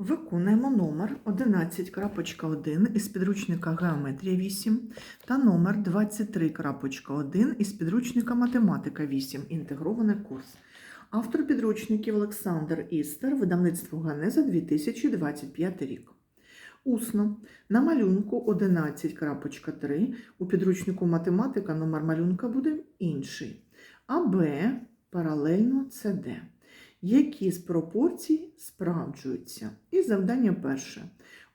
Виконуємо номер 11.1 із підручника Геометрія 8 та номер 23.1 із підручника Математика 8. Інтегрований курс. Автор підручників Олександр Істер, видавництво Ганеза 2025 рік. Усно. На малюнку 11.3 у підручнику математика номер малюнка буде інший. АБ паралельно СД. Які з пропорцій справджуються? І завдання перше.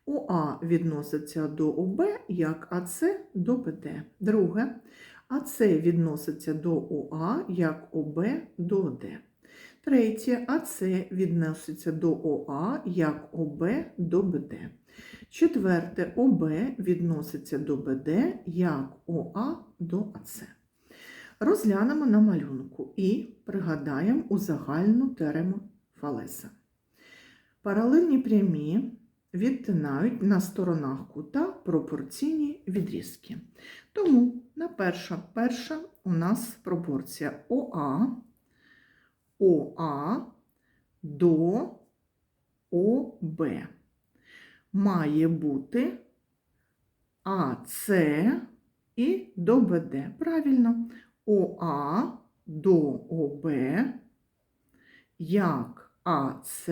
ОА відноситься до ОБ як АС до БД. Друге. АС відноситься до ОА як ОБ до ОД. Третє. АС відноситься до ОА як ОБ до БД. Четверте. ОБ відноситься до БД як ОА до АС. Розглянемо на малюнку і пригадаємо узагальну терему Фалеса. Паралельні прямі відтинають на сторонах кута пропорційні відрізки. Тому на перша, перша у нас пропорція ОА, ОА до ОБ. Має бути АС і до БД. Правильно. ОА до ОБ як АС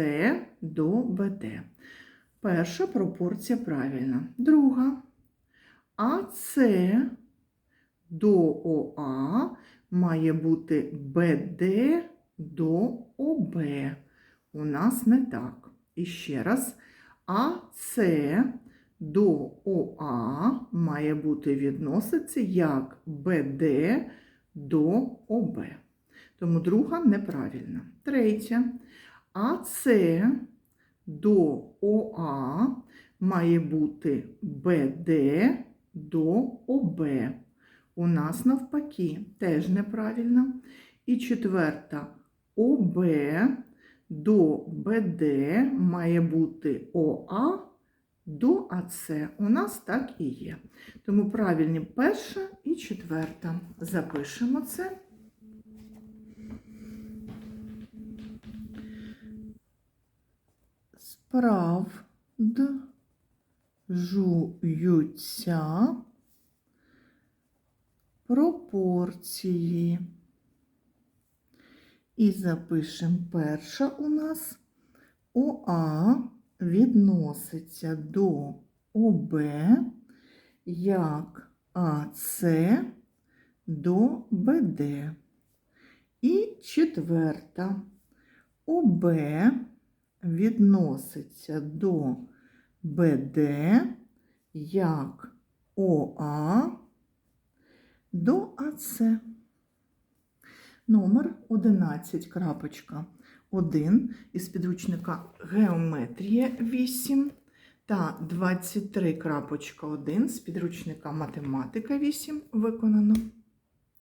до БД. Перша пропорція правильна. Друга. АС до ОА має бути БД до ОБ. У нас не так. І ще раз. АС до ОА має бути відноситься як БД до ОБ. Тому друга неправильна. Третя. АС до ОА має бути БД до ОБ. У нас навпаки теж неправильно. І четверта. ОБ до БД має бути ОА до АС. У нас так і є. Тому правильні перша і четверта. Запишемо це. Справджуються пропорції. І запишемо перша у нас ОА відноситься до ОБ як АС до БД. І четверта ОБ відноситься до БД як ОА до АС. Номер 11.1 із підручника Геометрія 8 та 23.1 з підручника Математика 8 виконано.